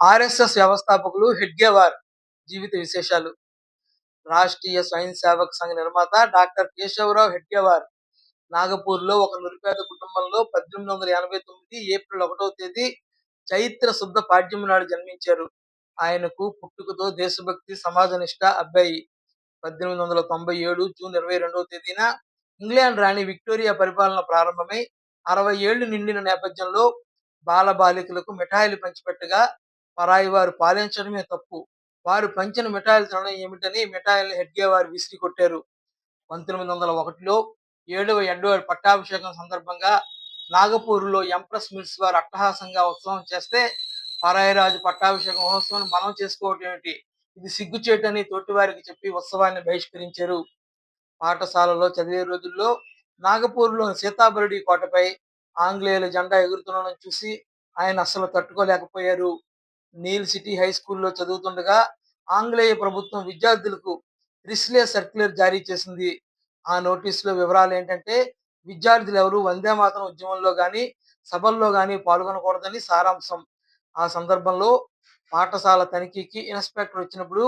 RSS వ్యవస్థాపకులు హెడ్గేవార్ జీవిత విశేషాలు. రాష్ట్రీయ స్వయం సేవక్ సంఘ నిర్మాత డాక్టర్ కేశవరావు హెడ్గేవార్ నాగపూర్లో ఒక నిరుపేద కుటుంబంలో పద్దెనిమిది వందల ఎనభై తొమ్మిది ఏప్రిల్ ఒకటవ తేదీ చైత్ర శుద్ధ పాడ్యమి నాడు జన్మించారు. ఆయనకు పుట్టుకతో దేశభక్తి సమాజనిష్ట అబ్బాయి. పద్దెనిమిది వందల తొంభై ఏడు జూన్ ఇరవై రెండవ తేదీన ఇంగ్లాండ్ రాణి విక్టోరియా పరిపాలన ప్రారంభమై అరవై ఏళ్ళు నిండిన నేపథ్యంలో బాలబాలికలకు మిఠాయిలు పంచిపెట్టగా పరాయి వారు పాలించడమే తప్పు. వారు పంచిన మిఠాయిలు తినడం ఏమిటని మిఠాయిలను హెడ్గే వారు విసిరి కొట్టారు. పంతొమ్మిది వందల ఒకటిలో ఏడవ ఎడ్వర్డ్ పట్టాభిషేకం సందర్భంగా నాగపూర్లో ఎంప్రెస్ మిల్స్ వారు అట్టహాసంగా ఉత్సవం చేస్తే పరాయిరాజు పట్టాభిషేకం మహోత్సవం మనం చేసుకోవటం ఏమిటి? ఇది సిగ్గుచేటని తోటివారికి చెప్పి ఉత్సవాన్ని బహిష్కరించారు. పాఠశాలలో చదివే రోజుల్లో నాగపూర్లోని సీతాబరుడి కోటపై ఆంగ్లేయుల జెండా ఎగురుతుండడం చూసి ఆయన అస్సలు తట్టుకోలేకపోయారు. నీల్ సిటీ హై స్కూల్లో చదువుతుండగా ఆంగ్లేయ ప్రభుత్వం విద్యార్థులకు రిస్లే సర్క్యులర్ జారీ చేసింది. ఆ నోటీసులో వివరాలు ఏంటంటే విద్యార్థులు ఎవరు వందే మాతరం ఉద్యమంలో కానీ సభల్లో కానీ పాల్గొనకూడదని సారాంశం. ఆ సందర్భంలో పాఠశాల తనిఖీకి ఇన్స్పెక్టర్ వచ్చినప్పుడు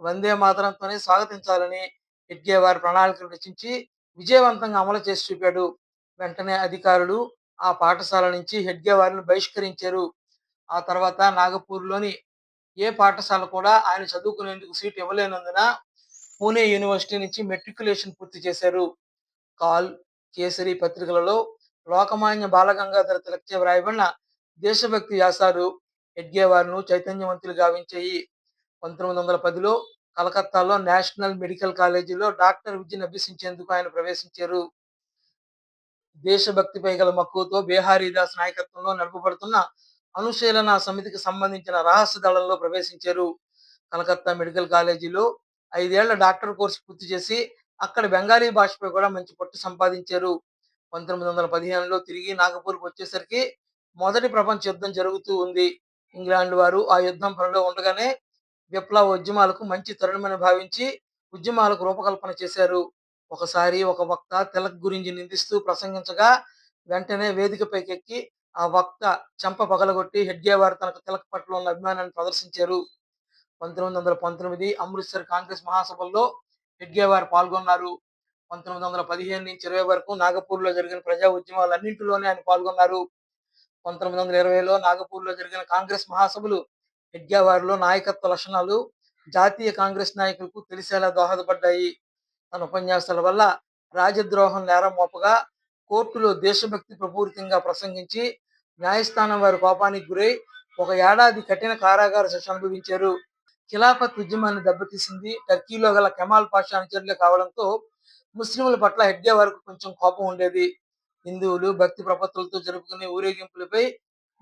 వందే మాతరంతోనే స్వాగతించాలని ఎడ్గే వారి ప్రణాళికలు రచించి విజయవంతంగా అమలు చేసి చూపాడు. వెంటనే అధికారులు ఆ పాఠశాల నుంచి హెడ్గే వారిని బహిష్కరించారు. ఆ తర్వాత నాగపూర్లోని ఏ పాఠశాల కూడా ఆయన చదువుకునేందుకు సీటు ఇవ్వలేనందున పూణే యూనివర్సిటీ నుంచి మెట్రికులేషన్ పూర్తి చేశారు. కాల్ కేసరి పత్రికలలో లోకమాన్య బాలగంగాధర తిలక్చే వ్రాయబడిన దేశభక్తి వ్యాసాలు ఎడ్గేవారును చైతన్యవంతులు గావించాయి. పంతొమ్మిది వందల పదిలో కలకత్తాలో నేషనల్ మెడికల్ కాలేజీలో డాక్టర్ విద్యను అభ్యసించేందుకు ఆయన ప్రవేశించారు. దేశభక్తిపై గల మక్కువతో బీహారీదాస్ నాయకత్వంలో నడపబడుతున్న అనుశీలన సమితికి సంబంధించిన రహస్య దళంలో ప్రవేశించారు. కలకత్తా మెడికల్ కాలేజీలో ఐదేళ్ళ డాక్టర్ కోర్సు పూర్తి చేసి అక్కడ బెంగాలీ భాషపై కూడా మంచి పట్టు సంపాదించారు. పంతొమ్మిది వందల పదిహేనులో తిరిగి నాగపూర్కి వచ్చేసరికి మొదటి ప్రపంచ యుద్ధం జరుగుతూ ఉంది. ఇంగ్లాండ్ వారు ఆ యుద్ధం పనిలో ఉండగానే విప్లవ ఉద్యమాలకు మంచి తరుణమని భావించి ఉద్యమాలకు రూపకల్పన చేశారు. ఒకసారి ఒక వక్త తిలక్ గురించి నిందిస్తూ ప్రసంగించగా వెంటనే వేదికపైకి ఎక్కి ఆ వక్త చెంప పగలగొట్టి హెడ్గేవారు తనకు తిలక్ పట్ల ఉన్న అభిమానాన్ని ప్రదర్శించారు. పంతొమ్మిది వందల పంతొమ్మిది అమృత్సర్ కాంగ్రెస్ మహాసభల్లో హెడ్గేవారు పాల్గొన్నారు. పంతొమ్మిది వందల పదిహేను నుంచి ఇరవై వరకు నాగపూర్లో జరిగిన ప్రజా ఉద్యమాలన్నింటిలోనే ఆయన పాల్గొన్నారు. పంతొమ్మిది వందల ఇరవైలో నాగపూర్లో జరిగిన కాంగ్రెస్ మహాసభలు హెడ్గేవారిలో నాయకత్వ లక్షణాలు జాతీయ కాంగ్రెస్ నాయకులకు తెలిసేలా దోహదపడ్డాయి. తన ఉపన్యాసాల వల్ల రాజద్రోహం నేరం మోపగా కోర్టులో దేశభక్తి ప్రపూరితంగా ప్రసంగించి న్యాయస్థానం వారి కోపానికి గురై ఒక ఏడాది కఠిన కారాగార శిక్ష అనుభవించారు. ఖిలాఫత్ ఉద్యమాన్ని దెబ్బతీసింది టర్కీలో గల కెమాల్ పాషా అనుచరులే కావడంతో ముస్లింల పట్ల హెడ్డే వరకు కొంచెం కోపం ఉండేది. హిందువులు భక్తి ప్రపత్తులతో జరుపుకునే ఊరేగింపులపై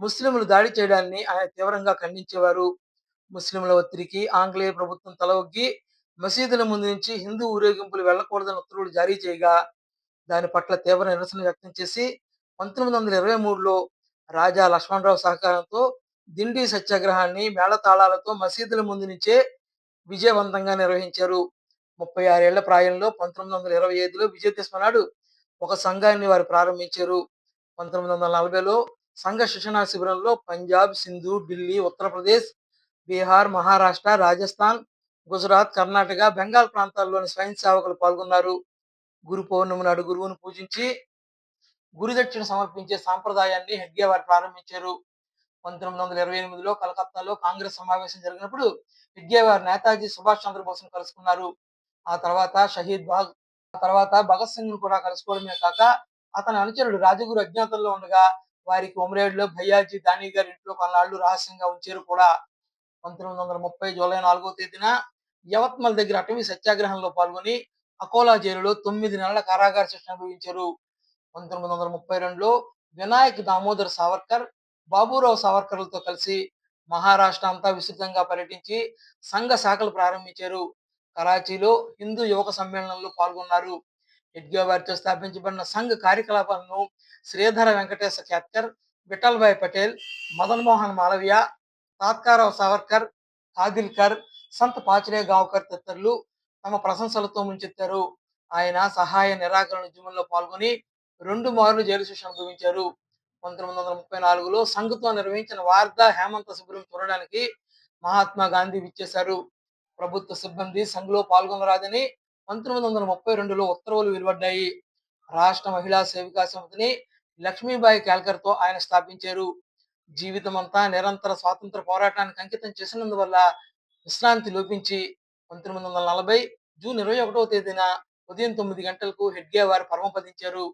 ముస్లింలు దాడి చేయడాన్ని ఆయన తీవ్రంగా ఖండించేవారు. ముస్లింల ఒత్తిడికి ఆంగ్లేయ ప్రభుత్వం తలవొగ్గి మసీదుల ముందు నుంచి హిందూ ఊరేగింపులు వెళ్ళకూడదని ఉత్తర్వులు జారీ చేయగా దాని పట్ల తీవ్ర నిరసన వ్యక్తం చేసి పంతొమ్మిది వందల ఇరవై మూడులో రాజా లక్ష్మణరావు సహకారంతో దిండి సత్యాగ్రహాన్ని మేళతాళాలతో మసీదుల ముందు నుంచే విజయవంతంగా నిర్వహించారు. ముప్పై ఆరేళ్ళ ప్రాయంలో పంతొమ్మిది వందల ఇరవై ఐదులో విజయదశమి నాడు ఒక సంఘాన్ని వారు ప్రారంభించారు. పంతొమ్మిది వందల నలభైలో సంఘ శిక్షణా శిబిరంలో పంజాబ్ సింధు ఢిల్లీ ఉత్తరప్రదేశ్ బీహార్ మహారాష్ట్ర రాజస్థాన్ గుజరాత్ కర్ణాటక బెంగాల్ ప్రాంతాల్లోని స్వయం సేవకులు పాల్గొన్నారు. గురు పౌర్ణమి నాడు గురువును పూజించి గురుదక్షిణ సమర్పించే సాంప్రదాయాన్ని హెడ్గే వారు ప్రారంభించారు. పంతొమ్మిది వందల ఇరవై ఎనిమిదిలో కలకత్తాలో కాంగ్రెస్ సమావేశం జరిగినప్పుడు హెడ్గే వారు నేతాజీ సుభాష్ చంద్రబోస్ను కలుసుకున్నారు. ఆ తర్వాత షహీద్ బాగ్ ఆ తర్వాత భగత్ సింగ్ను కూడా కలుసుకోవడమే కాక అతని అనుచరుడు రాజగురు అజ్ఞాతంలో ఉండగా వారికి ఉమరేడ్లో భయ్యాజీ దాని గారి ఇంట్లో కొన్నాళ్ళు రహస్యంగా ఉంచారు కూడా. పంతొమ్మిది వందల ముప్పై జూలై నాలుగో తేదీన యవత్మల్ దగ్గర అటవీ సత్యాగ్రహంలో పాల్గొని అకోలా జైలులో తొమ్మిది నెలల కారాగార శిక్షణ అనుభవించారు. పంతొమ్మిది వందల ముప్పై రెండులో వినాయక్ దామోదర్ సావర్కర్ బాబురావు సావర్కర్లతో కలిసి మహారాష్ట్ర అంతా విస్తృతంగా పర్యటించి సంఘ శాఖలు ప్రారంభించారు. కరాచీలో హిందూ యువక సమ్మేళనంలో పాల్గొన్నారు. ఎడ్గా వారితో స్థాపించబడిన సంఘ కార్యకలాపాలను శ్రీధర వెంకటేశ ఖ్యాత్కర్ విఠల్భాయ్ పటేల్ మదన్ మోహన్ మాలవ్య తాత్కారావు సావర్కర్ ఆదిల్కర్ సంత్ పాచరే గావ్కర్ తదితరులు తమ ప్రశంసలతో ముంచెత్తారు. ఆయన సహాయ నిరాకరణ ఉద్యమంలో పాల్గొని రెండు మార్లు జైలు శిక్ష అనుభవించారు 1934లో సంఘ్‌తో నిర్వహించిన వార్త హేమంత శిబిరం చూడడానికి మహాత్మా గాంధీ విచ్చేశారు. ప్రభుత్వ సిబ్బంది సంఘలో పాల్గొనరాదని 1932లో ఉత్తర్వులు వెలువడ్డాయి. రాష్ట్ర మహిళా సేవికా సమితిని లక్ష్మీబాయి కేల్కర్‌తో ఆయన స్థాపించారు. జీవితమంతా నిరంతర స్వాతంత్ర పోరాటానికి అంకితం చేసినందువల్ల విశ్రాంతి లోపించి 1940 జూన్ 21వ తేదీన ఉదయం తొమ్మిది గంటలకు హెడ్గే వారు పరమపదించారు.